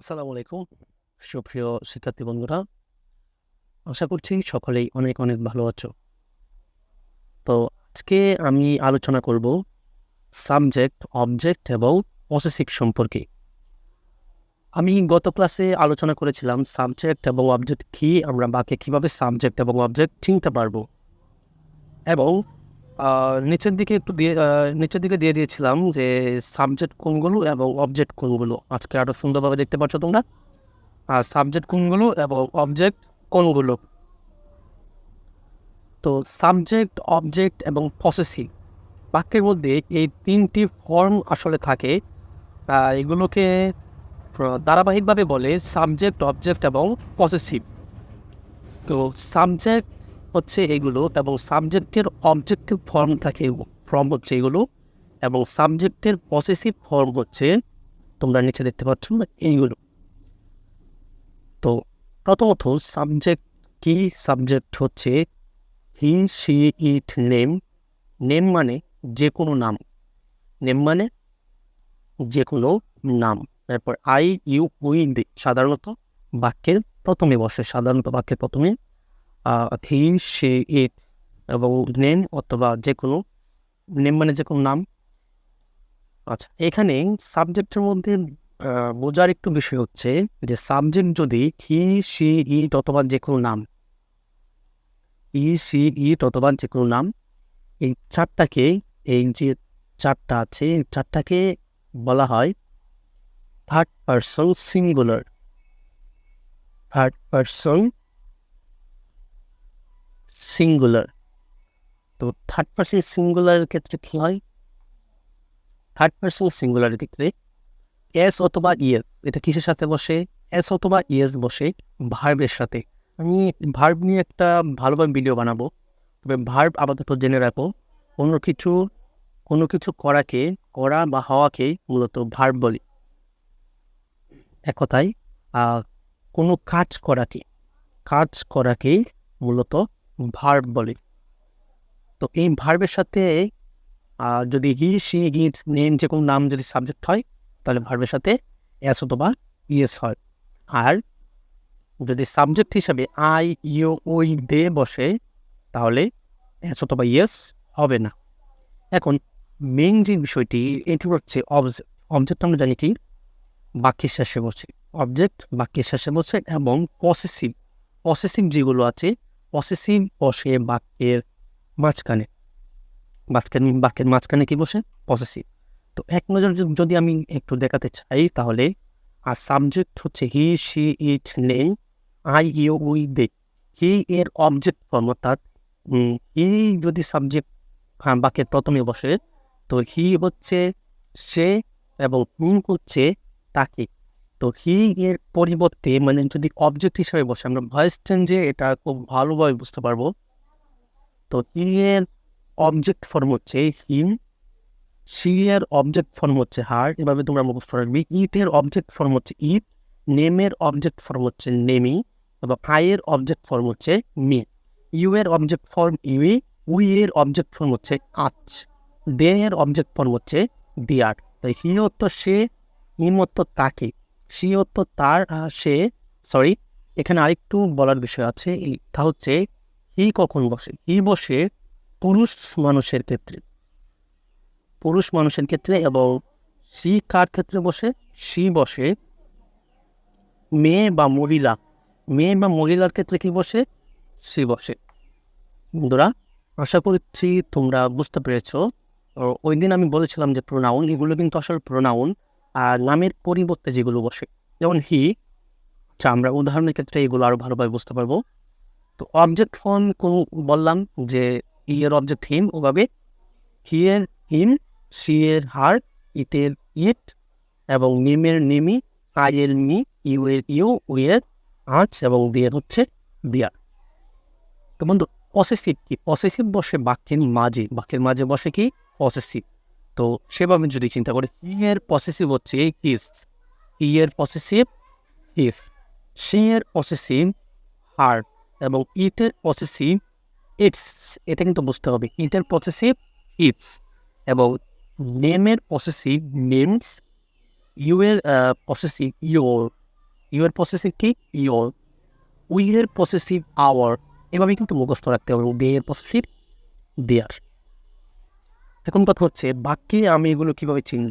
আসসালামু আলাইকুম। সুপ্রিয় শিক্ষার্থী বন্ধুরা, আশা করছি সকলেই অনেক অনেক ভালো আছো। তো আজকে আমি আলোচনা করব সাবজেক্ট অবজেক্ট এবং পসেসিভ সম্পর্কে। আমি গত ক্লাসে আলোচনা করেছিলাম সাবজেক্ট এবং অবজেক্ট কি, আমরা বাকি কীভাবে সাবজেক্ট এবং অবজেক্ট চিনতে পারব। এবং নিচের দিকে একটু দিয়ে নিচের দিকে দিয়ে দিয়েছিলাম যে সাবজেক্ট কোনগুলো এবং অবজেক্ট কোনগুলো। আজকে আরও সুন্দরভাবে দেখতে পাচ্ছ তোমরা। আর সাবজেক্ট কোনগুলো এবং অবজেক্ট কোনগুলো। তো সাবজেক্ট অবজেক্ট এবং পসেসিভ বাক্যের মধ্যে এই তিনটি ফর্ম আসলে থাকে। এগুলোকে ধারাবাহিকভাবে বলে সাবজেক্ট অবজেক্ট এবং পসেসিভ তো সাবজেক্ট হচ্ছে এগুলো এবং সাবজেক্টের অবজেক্টিভ ফর্ম থাকে ফর্ম হচ্ছে এগুলো এবং সাবজেক্টের পসেসিভ ফর্ম হচ্ছে, তোমরা নিচে দেখতে পাচ্ছ এইগুলো। তো প্রথমত সাবজেক্ট কি? সাবজেক্ট হচ্ছে he she it name name মানে যে কোনো নাম। নেম মানে যে কোনো নাম। তারপর আই ইউ উই সাধারণত বাক্যের প্রথমে বসে, সাধারণত বাক্যের প্রথমে হি সে ইট এবং নেম অথবা যে কোনো নেম মানে যে কোনো নাম। আচ্ছা এখানে সাবজেক্টের মধ্যে বোঝার একটু বিষয় হচ্ছে যে সাবজেক্ট যদি হি, সি ইট অথবা যে কোনো নাম, ই, সি ইট অথবা যে কোনো নাম, এই চারটাকে, এই যে চারটা আছে, এই চারটাকে বলা হয় third person singular third person singular তো থার্ড পার্সন সিঙ্গুলারের ক্ষেত্রে কী হয়? থার্ড পার্সন সিঙ্গুলারের ক্ষেত্রে এস অথবা ইয়েস এটা কিসের সাথে বসে? এস অথবা ইয়েস বসে ভার্বের সাথে। আমি ভার্ব নিয়ে একটা ভালোভাবে ভিডিও বানাবো। তবে ভার্ব আপাতত জেনে রাখো, কোনো কিছু কোনো কিছু করাকে, করা বা হওয়াকে মূলত ভার্ব বলি। এক কথায় কোনো কাজ করাকে, কাজ করাকেই মূলত ভার্ব বলে। তো এই ভার্বের সাথে যদি হি সি ইট নেম যে কোনো নাম যদি সাবজেক্ট হয়, তাহলে ভার্বের সাথে এস অথবা ইয়েস হয়। আর যদি সাবজেক্ট হিসাবে আই ইউ ওই দে বসে, তাহলে এস অথবা ইয়েস হবে না। এখন মেইন যে বিষয়টি, এটি হচ্ছে অবজেক্ট অবজেক্ট আমরা জানি কি? বাক্যের শেষে বসে। অবজেক্ট বাক্যের শেষে বসে এবং পসেসিভ পসেসিভ যেগুলো আছে পসেসিভ বসে বাক্যের মাঝখানে। মাঝখানে বাক্যের মাঝখানে কি বসে? পসেসিভ তো এক নজর যদি আমি একটু দেখাতে চাই তাহলে, আর সাবজেক্ট হচ্ছে he she it name I you we they he এর অবজেক্ট ফর্ম অর্থাৎ হি যদি সাবজেক্ট বাক্যের প্রথমে বসে, তো হি হচ্ছে সে এবং হুম হচ্ছে তাকে। তো হি এর পরিবর্তে মানে যদি অবজেক্ট হিসাবে বসে, আমরা ভয়েস চেঞ্জে এটা খুব ভালোভাবে বুঝতে পারব। তো হি এর অবজেক্ট ফর্ম হচ্ছে হিম সি এর অবজেক্ট ফর্ম হচ্ছে হার এভাবে তোমরা মুখস্থ রাখবি ইট এর অবজেক্ট ফর্ম হচ্ছে ইট নেমের অবজেক্ট ফর্ম হচ্ছে নেমি এবং আই এর অবজেক্ট ফর্ম হচ্ছে মি ইউ এর অবজেক্ট ফর্ম ইউই উই এর অবজেক্ট ফর্ম হচ্ছে আচ দে এর অবজেক্ট ফর্ম হচ্ছে দিয়ার তাই হি অর্থ সে হিম অর্থ তাকে। সি অর্থ তার সে সরি এখানে আরেকটু বলার বিষয় আছে তা হচ্ছে হি কখন বসে? হি বসে পুরুষ মানুষের ক্ষেত্রে? পুরুষ মানুষের ক্ষেত্রে এবং সি কার ক্ষেত্রে বসে? সি বসে মেয়ে বা মহিলা। মেয়ে বা মহিলার ক্ষেত্রে কি বসে? সি বসে। বন্ধুরা, আশা করছি তোমরা বুঝতে পেরেছ। ওই দিন আমি বলেছিলাম যে প্রোনাউন এগুলো কিন্তু আসলে প্রোনাউন আর নামের পরিবর্তে যেগুলো বসে, যেমন হি আচ্ছা আমরা উদাহরণের ক্ষেত্রে এগুলো আরও ভালোভাবে বুঝতে পারব। তো অবজেক্ট ফর্ম কোন, বললাম যে ই এর অবজেক্ট হিম ওভাবে হি এর হিম সি এর হার ইটের ইট এবং নিমের নিমি আই এর মি ইউ এর ইউ উই এর আঁচ এবং দিয়ের হচ্ছে দিয়ার তো বন্ধু পসেসিভ কি? পসেসিভ বসে বাক্যের মাঝে বাক্যের মাঝে বসে কি? পসেসিভ তো সেভাবে যদি চিন্তা করি এর পসেসিভ হচ্ছে হিস এর পসেসিভ হিস এর পসেসিভ হার এবং ইটের পসেসিভ ইটস এটা কিন্তু বুঝতে হবে। ইটের পসেসিভ ইটস এবং নেমের পসেসিভ নেমস ইউ এর পসেসিভ ইউ এর পসেসিভ কি? ইয়োর এর পসেসিভ আওয়ার এভাবেই কিন্তু মুখস্থ রাখতে হবে এর পসেসিভ দেয়ার এখন কথা হচ্ছে, বাক্যে আমি এগুলো কীভাবে চিনি?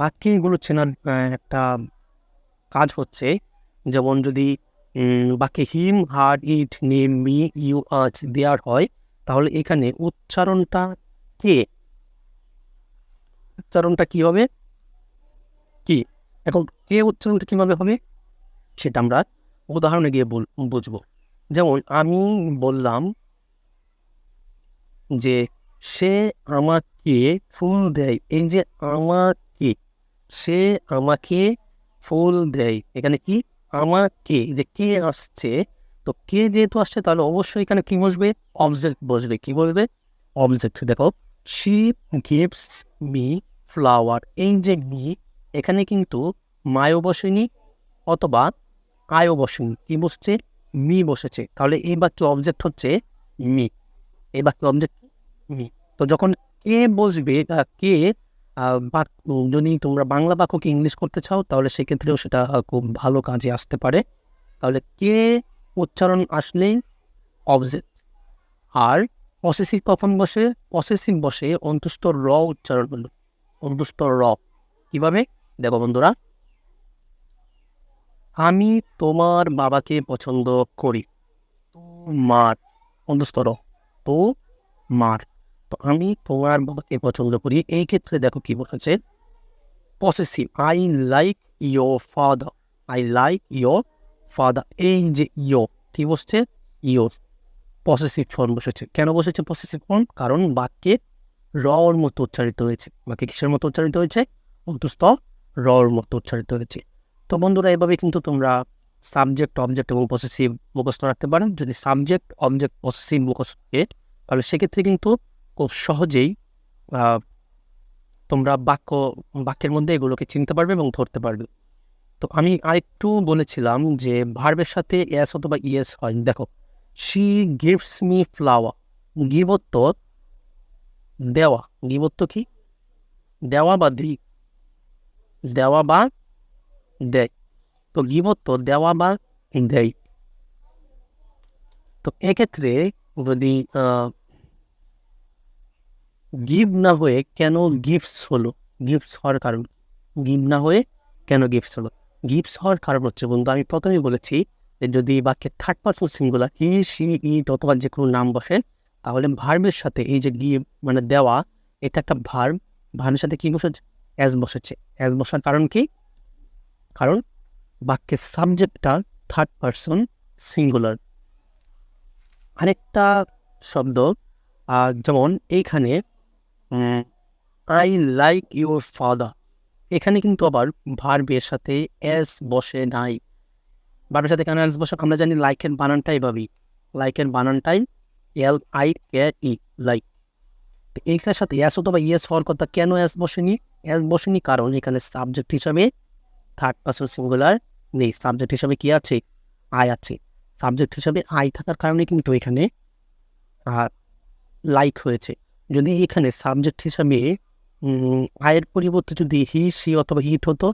বাক্যে এগুলো চেনার একটা কাজ হচ্ছে, যেমন যদি বাক্যে him her it name me you us their হয়, তাহলে এখানে উচ্চারণটা কে? উচ্চারণটা কি হবে? কি? এখন কে উচ্চারণটা কীভাবে হবে? সেটা আমরা উদাহরণে গিয়ে বুঝব। যেমন আমি বললাম যে সে আমাকে ফুল দেয়। এই যে আমাকে, সে আমাকে ফুল দেয়। এখানে কি? আমাকে যে কে আসছে, তো কে যেহেতু আসছে, তাহলে অবশ্যই এখানে কি বসবে? অবজেক্ট বসবে। কি বলবে? অবজেক্ট দেখো শি গিভস মি ফ্লাওয়ার এই যে মি এখানে কিন্তু মায়ও বসেনি অথবা আয়ও বসেনি। কি বসছে? মি বসেছে। তাহলে এই বাক্য অবজেক্ট হচ্ছে? মি এই বাক্য অবজেক্ট মি তো যখন কে বসবে কে যদি তোমরা বাংলা বাক্যকে ইংলিশ করতে চাও, তাহলে সেক্ষেত্রেও সেটা খুব ভালো কাজে আসতে পারে। তাহলে কে উচ্চারণ আসলেই অবজেক্ট? আর পসেসিভ কখন বসে পসেসিভ বসে অন্তুষ্ট র উচ্চারণ হলো অন্তুষ্ট র। কীভাবে? দেখো বন্ধুরা। আমি তোমার বাবাকে পছন্দ করি। তো মার অন্তুষ্ট র। তো মার তো আমি তোমার বাবাকে পছন্দ করি? এই ক্ষেত্রে দেখো কি বলেছে। Possessive I like your father I like your father এই যে ইয়ো কি বসছে? ইয়োর পসেসিভ ফর্ম বসেছে। কেন বসেছে পসেসিভ ফর্ম কারণ বাক্যে রর মতো উচ্চারিত হয়েছে। বাক্যে কিসের মতো উচ্চারিত হয়েছে? অন্তুস্থ রর মতো উচ্চারিত হয়েছে। তো বন্ধুরা, এভাবে কিন্তু তোমরা সাবজেক্ট অবজেক্ট এবং পসেসিভ মুখস্থ রাখতে পারেন যদি সাবজেক্ট অবজেক্ট পসেসিভ মুখস্থ তাহলে সেক্ষেত্রে কিন্তু খুব সহজেই তোমরা বাক্য, বাক্যের মধ্যে এগুলোকে চিনতে পারবে এবং ধরতে পারবে। তো আমি আরেকটু বলেছিলাম যে ভার্বের সাথে এস অথবা ইয়েস হয়। দেখো শি গিভস মি ফ্লাওয়ার গিবত্ব দেওয়া। গিবত্ব কি? দেওয়া বা দিই। দেওয়া বা দেয়। তো গিবত্ব দেওয়া বা দেয়। তো এক্ষেত্রে যদি গিভ না হয়ে কেন গিফটস হলো? গিফটস হওয়ার কারণ গিভ না হয়ে কেন গিফটস হলো? গিফটস হওয়ার কারণ হচ্ছে, বন্ধু, আমি প্রথমেই বলেছি যে যদি বাক্যে third person singular he she it অথবা যে কোনো নাম বসে, তাহলে ভার্বের সাথে এই যে গিভ মানে দেওয়া, এটা একটা ভার্ব ভার্বের সাথে কি বসেছে? অ্যাজ বসেছে। অ্যাজ বসার কারণ কি? কারণ বাক্যের সাবজেক্টটা থার্ড পার্সন সিঙ্গুলার আরেকটা শব্দ যেমন এইখানে আই লাইক ইউর ফাদার এখানে কিন্তু আবার ভার্বের সাথে এস বসে নাই। ভার্বের সাথে কেন এস বসে? আমরা জানি লাইকের বানানটাই ভাবি লাইকের বানানটাই L I K E like এইটার সাথে এস অথবা ইয়েস হওয়ার কথা কেন এস বসেনি? এস বসেনি কারণ এখানে সাবজেক্ট হিসাবে থার্ড পার্সন সিঙ্গুলার নেই। সাবজেক্ট হিসাবে কি আছে? আই আছে। সাবজেক্ট হিসাবে আই থাকার কারণে কিন্তু এখানে লাইক হয়েছে। যদি এখানে সাবজেক্ট হিসাবে আয়ের পরিবর্তে যদি হি সি অথবা হিট হতো,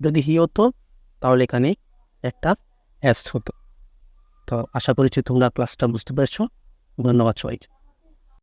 যদি হি হতো, তাহলে এখানে একটা অ্যাস হতো। তো আশা করছি তোমরা ক্লাসটা বুঝতে পেরেছ। ধন্যবাদ সবাইকে।